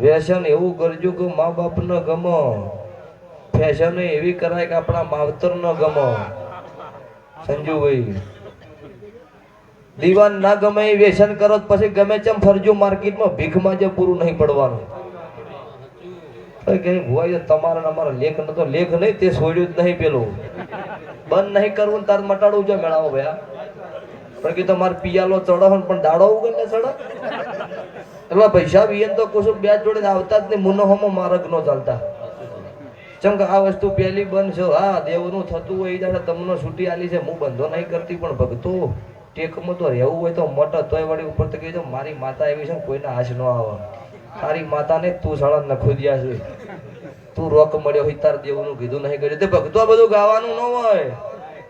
વ્યસન એવું કરજો કે મા બાપ ન ગમો. ફેશન એવી કરાય કે આપણા માવતર ન ગમો. સંજુભાઈ. દીવાન ના ગમે એ વ્યસન કરો તો પછી ગમે ચમ ફરજો માર્કેટમાં ભીખમાં જે પૂરું નહીં પડવાનું. કઈ હોય તમારા તમારે અમારા લેખ નતો લેખ નહીં, તે છોડ્યું જ નહીં પેલું. બંધ નહીં કરવું તાર મટાડવું જો મેળાવો ભયા. પણ કે તમારે પિયાલો ચડો પણ દાડો ઉગે ને ચડો. એટલે પૈસા બી તો કુસુમ બે જોડે આવતા જ નહીં મુનો હમો માર્ગ નો ચાલતા. ચમ કે આ વસ્તુ પહેલી બંધ હા, દેવનું થતું હોય દાડે તમને છૂટી આલી છે, હું બંધો નહીં કરતી, પણ ભગતો ટેકમાં તો રહેવું હોય તો મટ તોય વળી ઉપર તો કહેજો, મારી માતા એવી છે ને કોઈને હાશ ન આવે તારી માતાને તું સાળા નખોદિયા છે. તું રોક મળ્યો હોય તાર દેવનું, કીધું નહીં કર્યું. તે ભગતો બધું ગાવાનું ન હોય.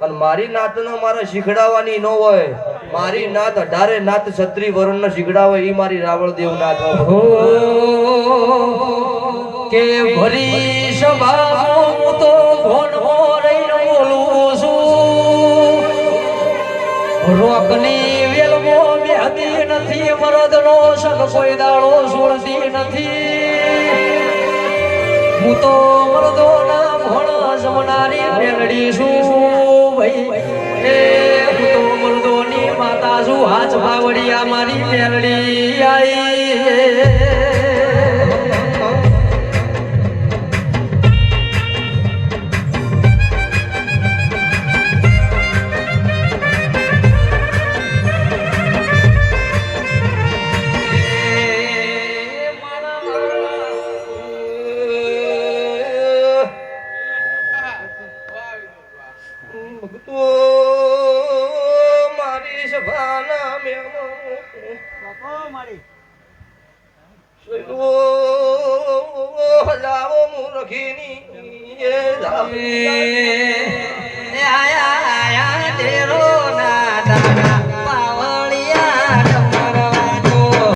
અને મારી નાતનો મારે શીખડાવવાની ન હોય. મારી નાત, અઢારે નાત છત્રી વરુણ શીખડાવે એ મારી રાવળ દેવ નાથ હો, કે ભરી સભામાં હું તો ભોણવો રહીને બોલું છું. રોકની વેલમો નથી, મરદનો સગ કોઈ દાડો છોડતી નથી. હું તો મરદોના ભણ જમનારી મેલડી છું, ભાઈ. છું હાથ બાવડિયા મારી મેલડી ભગતો મારી સભાના સૈલો હજારો મુરખીની એ ધામી.